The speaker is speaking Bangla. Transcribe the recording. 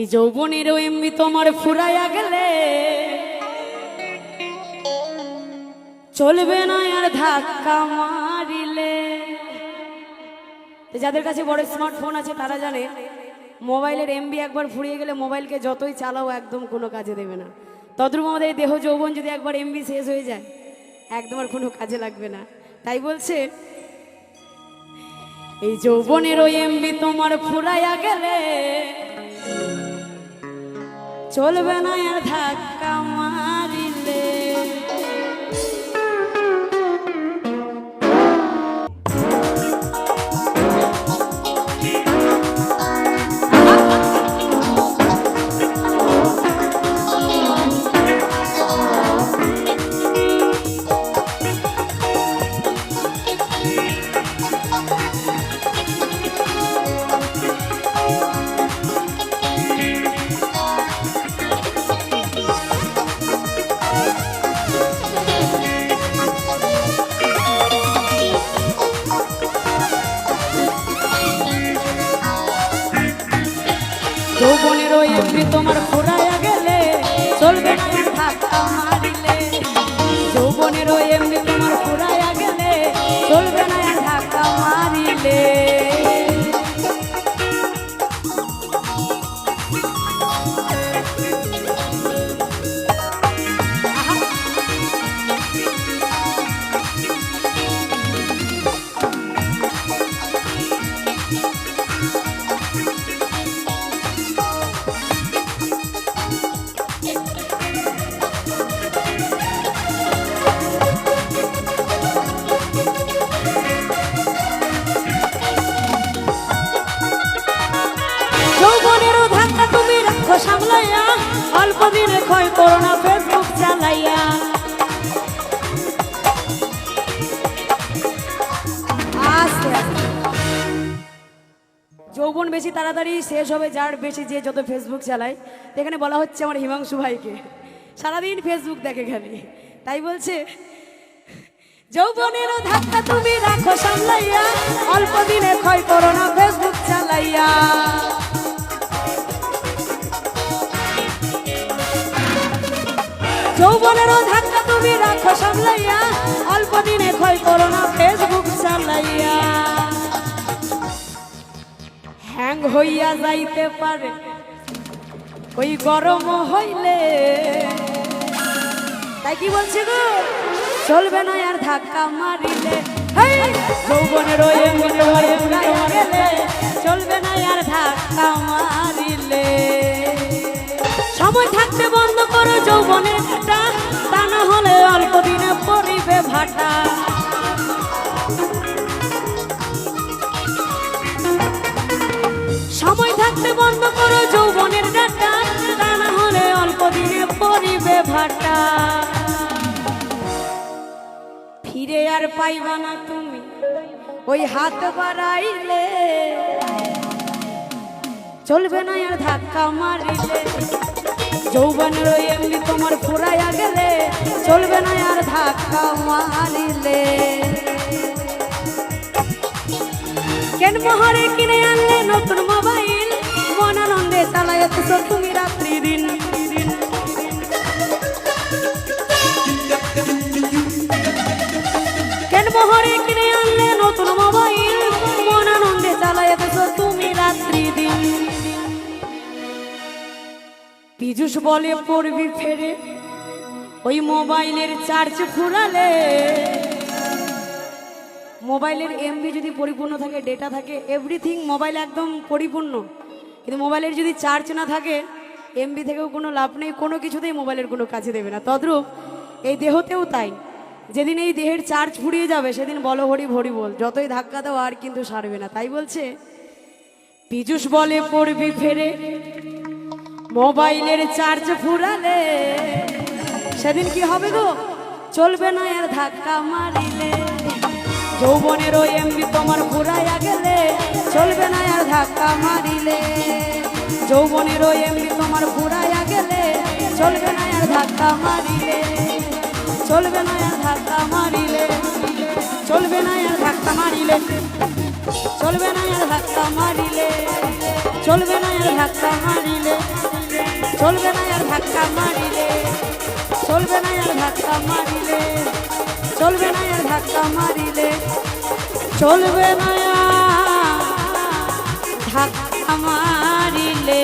এই যৌবনের এমনি তোমার ফুরাইয়া গেলে। চলবে না আর ধাক্কা মারিলে। যাদের কাছে বড় স্মার্টফোন আছে, তারা জানে, মোবাইলের এমবি একবার ফুরিয়ে গেলে মোবাইলকে যতই চালাও, একদম কোনো কাজে দেবে না। তদ্রুপ আমাদের দেহ যৌবন যদি একবার এমবি শেষ হয়ে যায়, একদম আর কোনো কাজে লাগবে না। তাই বলছে, এই যৌবনের ওই এমবি তোমার ফুরাইয়া গেলে চলবে না ধাক্কা মারিলে সামলাইয়া, অল্প দিনে ক্ষয় করো না ফেসবুক চালাইয়া। যৌবন বেশি তাড়াতাড়ি শেষ হবে, যার বেশি যে যত ফেসবুক চালায়। এখানে বলা হচ্ছে আমার হিমাংশু ভাইকে। সারাদিন ফেসবুক দেখে খালি। তাই বলছে, যৌবনের ধাক্কা তুমি রাখো সামলাইয়া, অল্প দিনে ক্ষয় করো না ফেসবুক চালাইয়া। যৌবনেরও ধাক্কা তুমি রাখো সামলাইয়া, অল্প দিনে ক্ষয় করো না ফেসবুক চালাইয়া হ্যাং হইয়া যাইতে পারে, ওই গরম হইলে। তাই কি বলছে গো? চলবে না আর ধাক্কা মারিলে! যৌবনের চলবে না আর ধাক্কা মারিলে। করো যৌবনের ঘাটা তা না হলে অল্প দিনে পরিবে ভাটা। সময় থাকতে বন্ধ করো যৌবনের ডাটা, তা না হলে অল্প দিনে পরিবে ভাটা। ফিরে আর পাইবা না তুমি, ওই হাত বাড়াইলে। চলবে না আর ধাক্কা মারিলে। যৌবনের ওই এমনি তোমার ফুরাইয়া গেলে চলবে না আর ধাক্কা মারিলে। কেন মহরে কিনে আনলে নতুন মোবাইল? মন আনন্দে চালাইতেছ তুমি রাত্রি দিন কেন মহরে কিনে আনলে নতুন মোবাইল? পীযুষ বলে পড়বি ফেরে। ওই মোবাইলের চার্জ ফুরালে মোবাইলের এমবি যদি পরিপূর্ণ থাকে ডেটা থাকে এভরিথিং মোবাইল একদম পরিপূর্ণ। কিন্তু মোবাইলের যদি চার্জ না থাকে এমবি থেকেও কোনো লাভ নেই, কোনো কিছুতেই মোবাইলের কোনো কাজে দেবে না। তদ্রূপ এই দেহতেও তাই। যেদিন এই দেহের চার্জ ফুরিয়ে যাবে, সেদিন বলো হরি ভরি বল, যতই ধাক্কা দাও আর কিন্তু সারবে না। তাই বলছে, পীযুষ বলে পড়বি ফেরে। মোবাইলের চার্জ ফুরালে, সেদিন কি হবে গো? চলবে না আর ধাক্কা মারিলে। যৌবনের ওই এমবি তোমার ফুরাইয়া গেলে, চলবে না আর ধাক্কা মারিলে। যৌবনের ওই এমবি তোমার ফুরাইয়া গেলে, চলবে না আর ধাক্কা মারিলে। চলবে না আর ধাক্কা মারিলে, চলবে না আর ধাক্কা মারিলে। চলবে না আর ধাক্কা মারিলে, চলবে না আর ধাক্কা মারিলে। চলবে না আর ধাক্কা মারিলে, চলবে না আর ধাক্কা মারিলে, চলবে না আর ধাক্কা মারিলে, চলবে না ধাক্কা মারিলে।